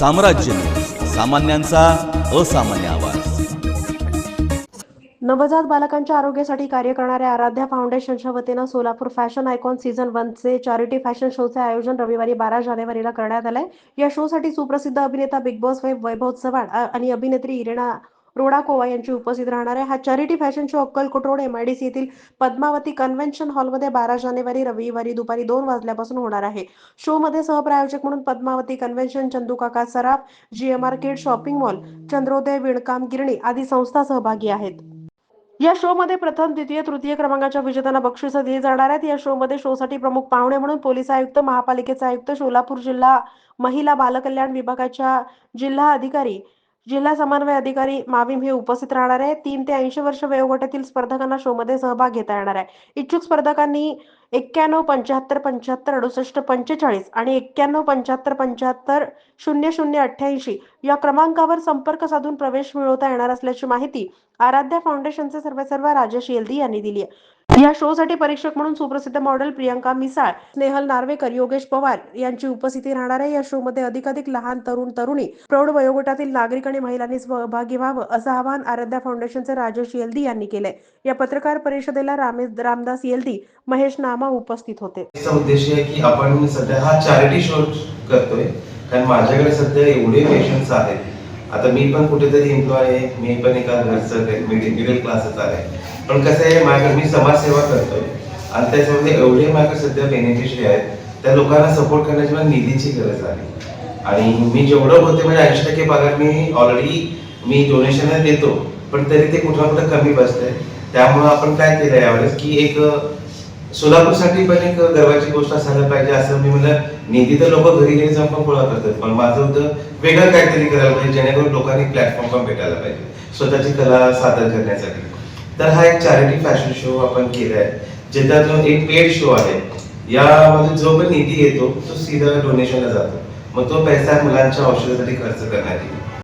साम्राज्य. सामान्यांचा असामान्य आवाज. नवजात बालकांच्या आरोग्यासाठी कार्य करणाऱ्या आराध्या फाउंडेशनच्या वतीनं सोलापूर फॅशन आयकॉन सीझन वनचे चॅरिटी फॅशन शोचे आयोजन रविवारी बारा जानेवारीला करण्यात आलंय. या शोसाठी सुप्रसिद्ध अभिनेता बिग बॉस वैभव चव्हाण आणि अभिनेत्री इरेना रोडाकोवा यांची उपस्थित राहणार आहे. हा charity fashion show Akkalkot road MIDC येथील पद्मावती कन्व्हेन्शन हॉलमध्ये बारा जानेवारी रविवारी दुपारी दोन वाजल्यापासून होणार आहे. शो मध्ये सहप्रायोजक म्हणून Padmavati convention Chandukaka Saraf GMR kid shopping mall Chandrodaya विणकाम गिरणी आदी संस्था सहभागी आहेत. या शो मध्ये प्रथम द्वितीय तृतीय क्रमांकाच्या विजेत्यांना बक्षीस दिली जाणार आहेत. या शो मध्ये शो साठी प्रमुख पाहुणे म्हणून पोलीस आयुक्त महापालिकेचे आयुक्त सोलापूर जिल्हा महिला बालकल्याण विभागाच्या जिल्हा अधिकारी जिल्हा समन्वय अधिकारी माविम हे उपस्थित राहणार आहे तीन ते ऐंशी वर्ष वयोगटातील स्पर्धकांना शो मध्ये सहभाग घेता येणार आहे. इच्छुक स्पर्धकांनी एक्क्याण्णव पंच्याहत्तर पंच्याहत्तर अडुसष्ट पंचेचाळीस आणि एक्क्याण्णव पंच्याहत्तर पंच्याहत्तर शून्य शून्य अठ्ठ्याऐंशी या क्रमांकावर संपर्क साधून प्रवेश मिळवता येणार असल्याची माहिती आराध्या फाउंडेशनचे सर्वेसर्वा राजेश येल्दी यांनी दिली आहे. या शो साठी परीक्षक म्हणून सुप्रसिद्ध मॉडेल प्रियंका मिसाळ स्नेहल नार्वेकर योगेश पवार यांची उपस्थिती राहणार आहे. या शो मध्ये अधिकाधिक लहान तरुण तरुणी प्रौढ वयोगटातील नागरिक आणि महिलांनी सहभागी व्हावं असं आवाहन आराध्या फाउंडेशनचे राजेश येल्दी यांनी केलंय. या पत्रकार परिषदेला रामेश रामदास येल्दी महेश नामा उपस्थित होते. उद्देश आहे की आपण सध्या हा चॅरिटी शो करतोय. कारण माझ्याकडे सध्या एवढे पेशंट्स आहेत. आता मी पण कुठेतरी एम्प्लॉय आहे. मी पण एका घरचं मिडिल मिडल क्लासच आहे. पण कसं आहे माझ्याकडे मी समाजसेवा करतोय. आणि त्याच्यामध्ये एवढे माझ्याकडे सध्या बेनिफिशरी आहेत त्या लोकांना सपोर्ट करण्याची मला निधीची गरज आहे. आणि मी जेवढं होते म्हणजे ऐंशी टक्के पगार मी ऑलरेडी मी डोनेशन देतो पण तरी ते कुठं कुठं कमी बसतंय. त्यामुळं आपण काय केलं यावेळेस की एक सोलापूरसाठी पण एक गर्वाची गोष्ट असायला पाहिजे असं मी म्हणलं निधी तर लोक घरी घरी जाऊन पण गोळा करतात पण माझं होतं वेगळं काहीतरी करायला पाहिजे जेणेकरून लोकांनी प्लॅटफॉर्म पण भेटायला पाहिजे स्वतःची कला सादर करण्यासाठी. तर हा एक चॅरिटी फॅशन शो आपण केलाय ज्याच्यातून एक पेड शो आहे. यामध्ये जो पण निधी येतो तो सीधा डोनेशनला जातो. मग तो पैसा मुलांच्या औषधासाठी खर्च करण्यात येईल.